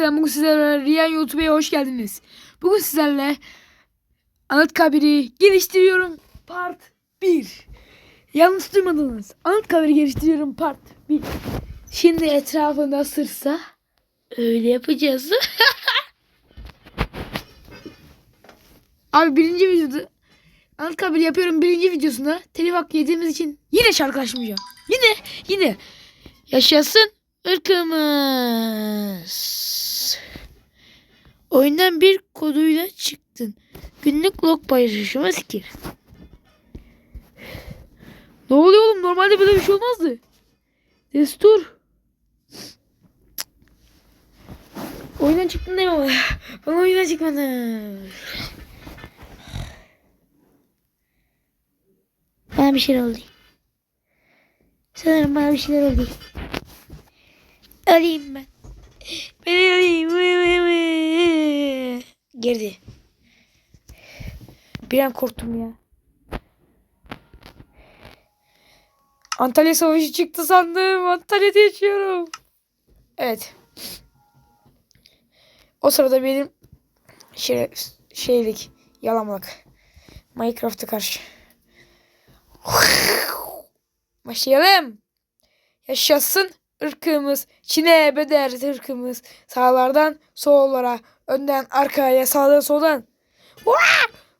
Bugün sizlerle Riyan YouTube'ya hoş geldiniz. Bugün sizlerle Anıtkabir'i geliştiriyorum part 1. Yanlış duymadınız. Anıtkabir'i geliştiriyorum part 1. Şimdi etrafında sırsa öyle yapacağız. Abi birinci videoda Anıtkabir yapıyorum birinci videosunda telif hakkı yediğimiz için yine şarkı. Yine yine yaşasın ırkımız. Oyundan bir koduyla çıktın. Günlük log paylaşışıma sikir. Ne oluyor oğlum? Normalde böyle bir şey olmazdı. Destur. Oyundan çıktın deme bana. Bana oyundan çıkmadın. Bana bir şeyler oldu. Sanırım bana bir şeyler oldu. Alayım ben. Ben alayım. Girdi. Bir an korktum ya. Antalya Savaşı çıktı sandım. Antalya'da yaşıyorum. Evet. O sırada benim şey, şeylik, yalamalık. Minecraft'a karşı. Başlayalım. Yaşasın ırkımız. Çin'e bedel ırkımız. Sağlardan sollara, önden arkaya, sağdan soldan.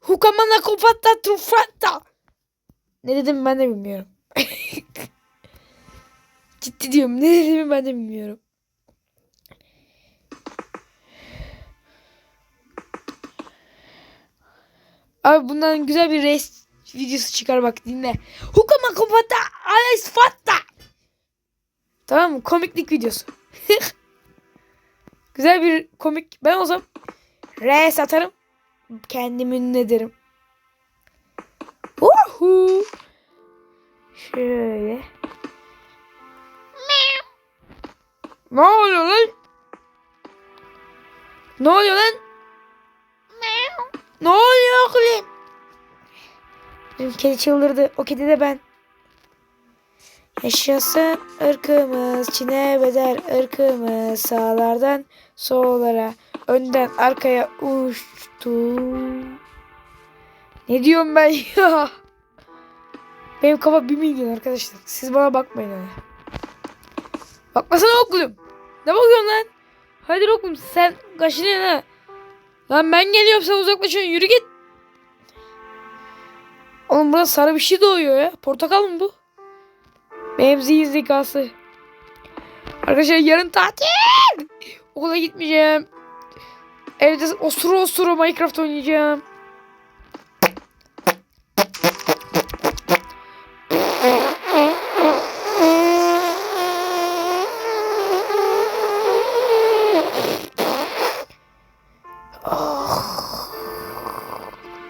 Hukamana kopatta trufatta. Ne dedim ben de bilmiyorum. Ciddi diyorum. Ne dediğimi ben de bilmiyorum. Abi bundan güzel bir race videosu çıkar bak dinle. Hukama kopata ales fatta. Tamam mı? Komiklik videosu. güzel bir komik. Ben o zaman race atarım. Kendimi ünlü ederim. Uhu. Şöyle. Ne oluyor lan? Ne oluyor lan? Ne oluyor oğlum? Benim kedi çıldırdı. O kedi de ben. Yaşasın ırkımız, Çin'e bedel ırkımız, sağlardan sollara, önden arkaya uçtu. Ne diyorum ben ya? Benim kafa bir milyon arkadaşlar. Siz bana bakmayın öyle. Bakmasana okulum. Ne bakıyorsun lan? Hadi okulum sen kaşını ha. Lan ben geliyorum sen uzaklaşıyorsun yürü git. Oğlum burada sarı bir şey doğuyor ya. Portakal mı bu? Zihin zekası. Arkadaşlar yarın tatil. Okula gitmeyeceğim. Evde osuru osuru Minecraft oynayacağım.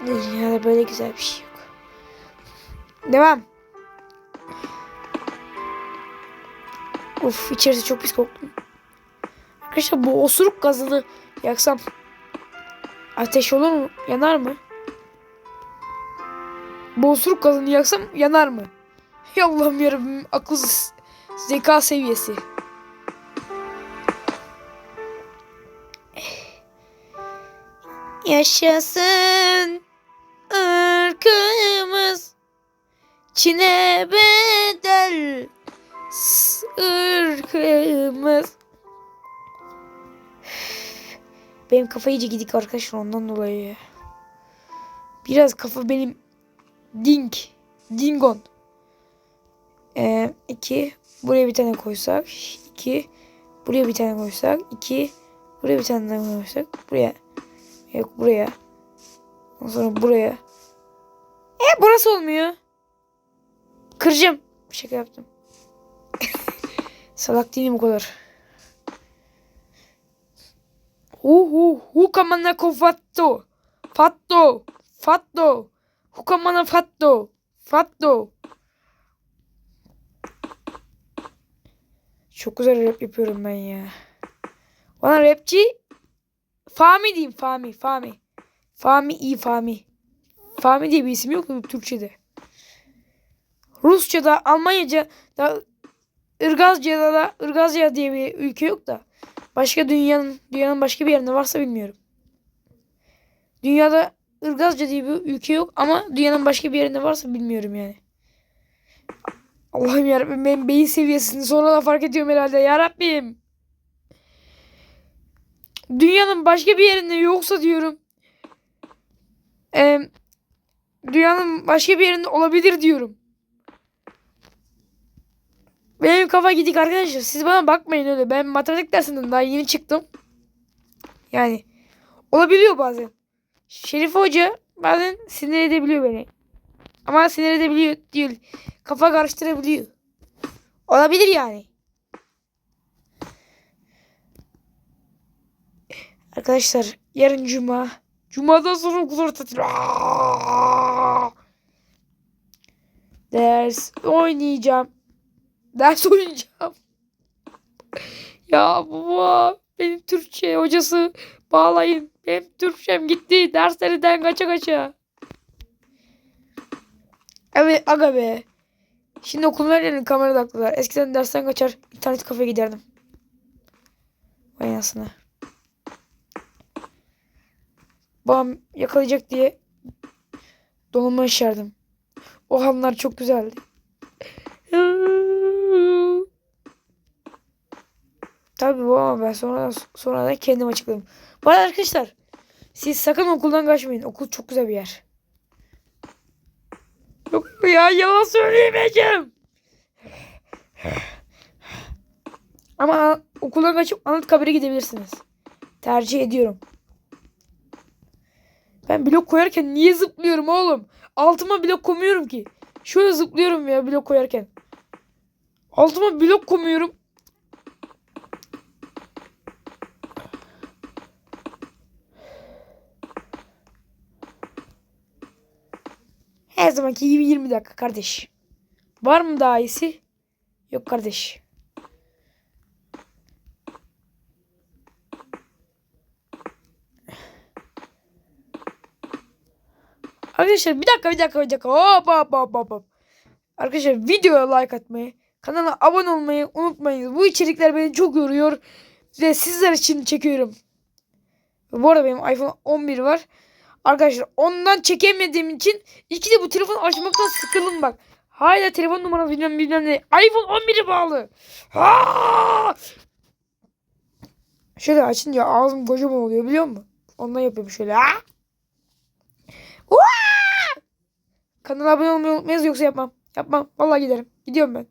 Dünyada böyle güzel bir şey yok. Devam. Of içerisi çok pis koktu. Arkadaşlar bu osuruk gazını yaksam ateş olur mu? Yanar mı? Bu osuruk gazını yaksam yanar mı? Ya Allah'ım yarabbim akıl zeka seviyesi. Yaşasın ırkımız Çin'e bedel ırkımız Benim kafa iyice gidik arkadaşlar ondan dolayı. Biraz kafa benim ding. Dingon. Ee, iki. Buraya bir tane koysak. iki. Buraya bir tane koysak. iki. Buraya bir tane daha koysak. Buraya. Yok buraya. Ondan sonra buraya. E burası olmuyor. Kıracağım. Şaka yaptım. Salak değilim o kadar. Uhu hukamana kofatto. Fatto. Fatto. Hukamana fatto. Fatto. Çok güzel rap yapıyorum ben ya. Bana rapçi Fami diyeyim Fami. Fami. Fami iyi Fami. Fami diye bir isim yok mu Türkçe'de? Rusça'da, Almanyaca da Irgazca'da da Irgazca diye bir ülke yok da Başka dünyanın dünyanın başka bir yerinde varsa bilmiyorum. Dünyada Irgazca diye bir ülke yok ama dünyanın başka bir yerinde varsa bilmiyorum yani. Allah'ım yarabbim benim beyin seviyesini sonra da fark ediyorum herhalde yarabbim. Dünyanın başka bir yerinde yoksa diyorum. Eee dünyanın başka bir yerinde olabilir diyorum. Benim kafa gidik arkadaşlar. Siz bana bakmayın öyle. Ben matematik dersinden daha yeni çıktım. Yani olabiliyor bazen. Şerif Hoca bazen sinir edebiliyor beni. Ama sinir edebiliyor değil. Kafa karıştırabiliyor. Olabilir yani. Arkadaşlar yarın cuma. Cuma'dan sonra okul tatil. Aa! Ders oynayacağım. Ders oynayacağım. ya baba benim Türkçe hocası bağlayın. Benim Türkçem gitti. Derslerinden kaça kaça. Evet aga be. Şimdi okullar yerine kamera taktılar. Eskiden dersten kaçar internet kafeye giderdim. Vay anasını. Babam yakalayacak diye dolma işerdim. O hanlar çok güzeldi. Tabii bu ama ben sonra sonra da kendim açıkladım. Bu arada arkadaşlar siz sakın okuldan kaçmayın. Okul çok güzel bir yer. Yok ya yalan söyleyemeyeceğim. Ama okuldan kaçıp Anıtkabir'e gidebilirsiniz. Tercih ediyorum. Ben blok koyarken niye zıplıyorum oğlum? Altıma blok koymuyorum ki. Şöyle zıplıyorum ya blok koyarken. Altıma blok koymuyorum. Her zamanki gibi 20 dakika kardeş. Var mı daha iyisi? Yok kardeş. Arkadaşlar bir dakika bir dakika bir dakika. Hop hop hop hop hop. Arkadaşlar videoya like atmayı, kanala abone olmayı unutmayın. Bu içerikler beni çok yoruyor. Ve sizler için çekiyorum. Bu arada benim iPhone 11 var. Arkadaşlar ondan çekemediğim için iki de bu telefonu açmaktan sıkıldım bak. Hala telefon numarası bilmem bilmem ne. iPhone 11'e bağlı. Ha! Şöyle açınca ağzım kocaman oluyor biliyor musun? Ondan yapıyorum şöyle. Ha! Kanala abone olmayı unutmayız yoksa yapmam. Yapmam. Vallahi giderim. Gidiyorum ben.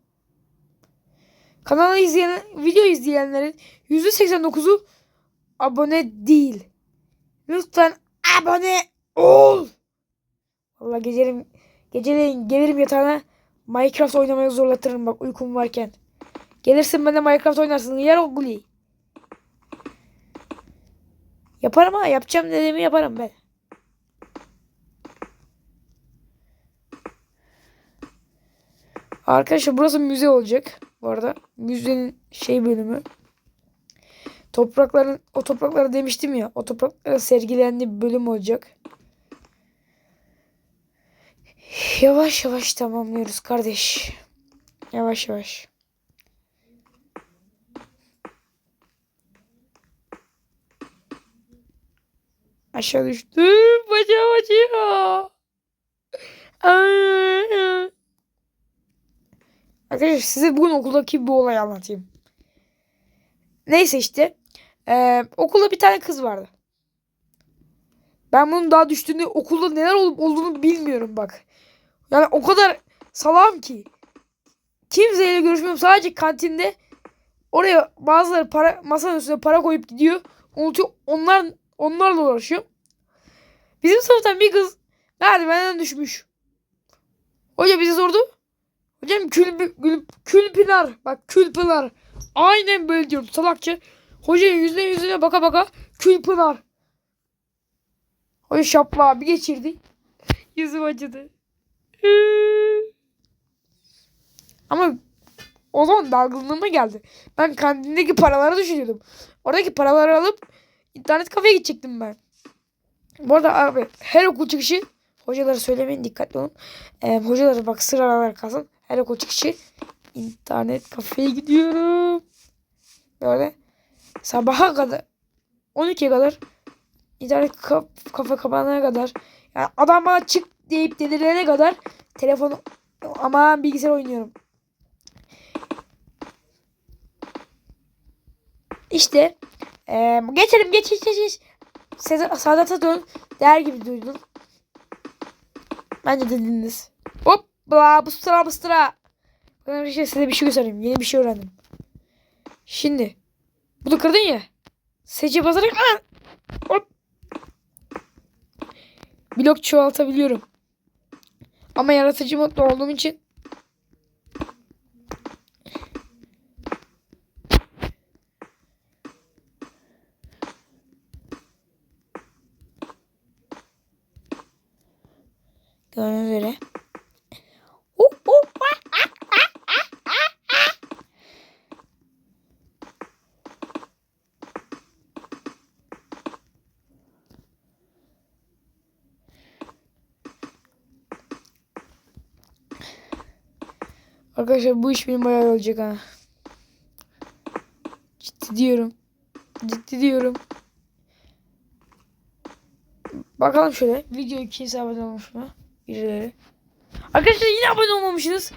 Kanalı izleyen, video izleyenlerin %89'u abone değil. Lütfen abone ol. Vallahi geceleyin, geceleyin gelirim yatağına Minecraft oynamaya zorlatırım bak uykum varken. Gelirsin ben de Minecraft oynarsın. Yer o guli. Yaparım ha. Yapacağım dediğimi yaparım ben. Arkadaşlar burası müze olacak. Bu arada müzenin şey bölümü. Toprakların o toprakları demiştim ya. O toprakların sergilendiği bir bölüm olacak. Yavaş yavaş tamamlıyoruz kardeş. Yavaş yavaş. Aşağı düştüm. Bacağım acıyor. Arkadaşlar size bugün okuldaki bir olay anlatayım. Neyse işte. Ee, okulda bir tane kız vardı. Ben bunun daha düştüğünü okulda neler olup olduğunu bilmiyorum bak. Yani o kadar salam ki. Kimseyle görüşmüyorum. Sadece kantinde oraya bazıları para masanın üstüne para koyup gidiyor. Unutuyor. Onlar onlarla uğraşıyor. Bizim sınıftan bir kız merdivenden düşmüş. Hoca bizi sordu. Hocam kül, kül, külpınar. Bak külpınar. Aynen böyle diyorum salakça. Hocanın yüzüne yüzüne baka baka külpınar. Hoca şapla bir geçirdi. Yüzüm acıdı. Ama o zaman dalgınlığıma geldi. Ben kantindeki paraları düşünüyordum. Oradaki paraları alıp internet kafeye gidecektim ben. Bu arada abi her okul çıkışı hocalara söylemeyin dikkatli olun. Ee, hocalara bak sıralar kalsın. Her okul çıkışı internet kafeye gidiyorum. Böyle sabaha kadar 12'ye kadar internet kaf- kafa kapanana kadar yani adam bana çık deyip delirene kadar telefonu ama bilgisayar oynuyorum. İşte eee geçelim geç geç geç. Sadat'a dön der gibi duydum. Bence dediniz. Hop bla bıstıra bıstıra. Ben bir şey size bir şey göstereyim. Yeni bir şey öğrendim. Şimdi. Bunu kırdın ya. Seçe basarak Aa! hop. Blok çoğaltabiliyorum. Ama yaratıcı modda olduğum için Gördüğünüz üzere. Hop, hop, ah, ah, ah, ah, ah, ah. Arkadaşlar bu iş benim bayağı olacak ha. Ciddi diyorum. Ciddi diyorum. Bakalım şöyle. Video kimse abone olmuş mu? Birileri. Arkadaşlar yine abone olmamışsınız.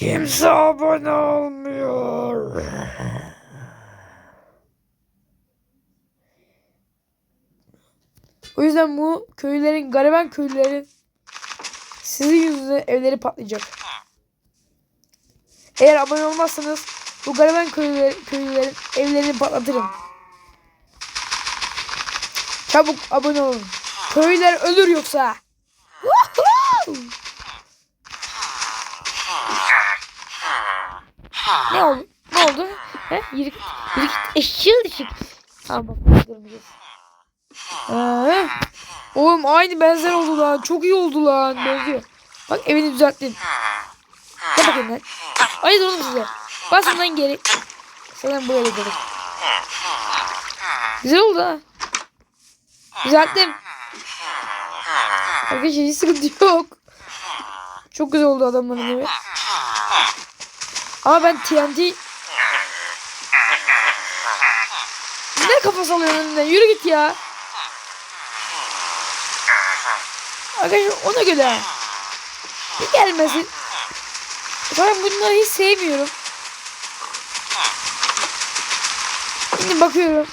Kimse abone olmuyor. O yüzden bu köylülerin, gariban köylülerin sizin yüzünüzden evleri patlayacak. Eğer abone olmazsanız bu gariban köylüler, köylülerin evlerini patlatırım. Çabuk abone olun. Köylüler ölür yoksa. Ne oldu? Ne oldu? He? Yürü git. Yürü git. Eşil dışı. Tamam bak. Görmeyeceğiz. Ee, oğlum aynı benzer oldu lan. Çok iyi oldu lan. Benziyor. Bak evini düzelttin. Gel bakayım lan. Hayır oğlum size. Basın lan geri. Sen buraya gidelim. Güzel oldu ha. Düzelttim. Arkadaşlar hiç sıkıntı yok. Çok güzel oldu adamların evi. Ama ben TNT... Ne kafa salıyorsun önünden? Yürü git ya. Arkadaşlar ona göre. Bir gelmesin. Ben bunları hiç sevmiyorum. Şimdi bakıyorum.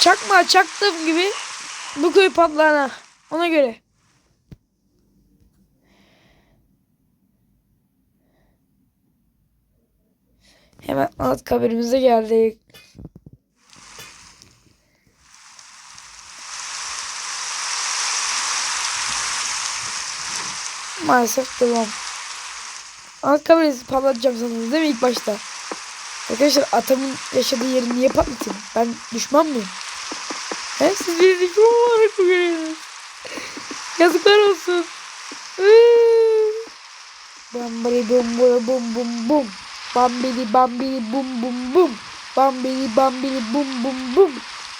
Çakma çaktığım gibi bu köy patlağına. Ona göre. Hemen alt kabirimize geldik. Maalesef devam. Alt kabirimizi patlatacağım sanırız değil mi ilk başta? Arkadaşlar atamın yaşadığı yeri niye patlatayım? Ben düşman mıyım? He siz beni düşman olarak mı görüyorsunuz? Yazıklar olsun. Bambari bum bum bum bum bum. Bambili bambili bum bum bum. Bambili bambili bum bum bum.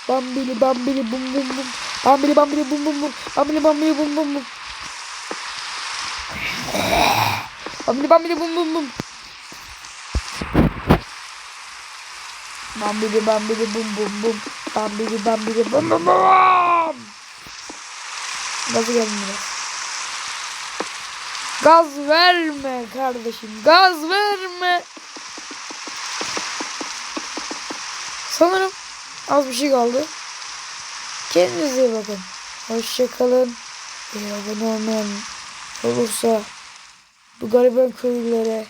Bambili bambili bum bum bum. Bambili bambili bum bum bum. Bambili bambili bum bum bum. Bambili bambili bum bum bum. Bambili bambili bum bum bum. Bambili bambili bum bum bum. Geldim biraz. Gaz verme kardeşim. Gaz verme. Sanırım az bir şey kaldı. Kendinize iyi bakın. Hoşçakalın. Ee, abone olmayan olursa bu gariban köylülere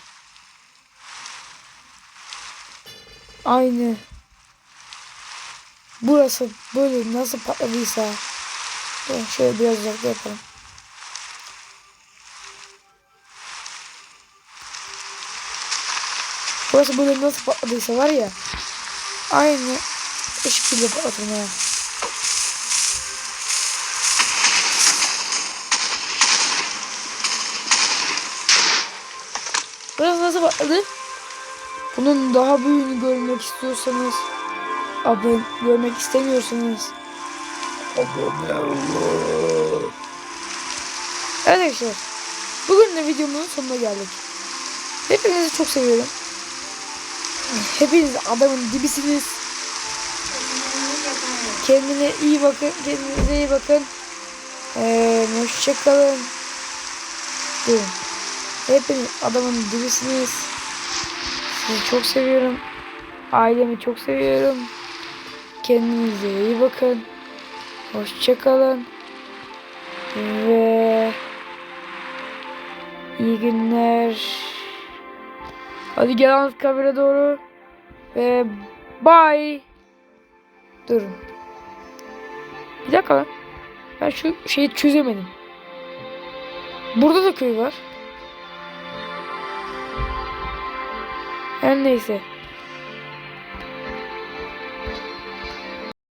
aynı burası böyle nasıl patladıysa ben şöyle biraz uzakta yapalım. Burası böyle nasıl patladıysa var ya Aynı şekilde patlatmaya. Burası nasıl patladı? Bunun daha büyüğünü görmek istiyorsanız abone görmek istemiyorsanız abone olun. Evet arkadaşlar. Bugün de videomun sonuna geldik. Hepinizi çok seviyorum. Hepiniz adamın dibisiniz. Kendine iyi bakın. Kendinize iyi bakın. Ee, hoşçakalın. Durun. Hepiniz adamın dibisiniz. Sizi çok seviyorum. Ailemi çok seviyorum. Kendinize iyi bakın. Hoşçakalın. Ve iyi günler. Hadi gel alt kamera doğru. Ve bye. Durun. Bir dakika lan. Ben şu şeyi çözemedim. Burada da köy var. Her neyse.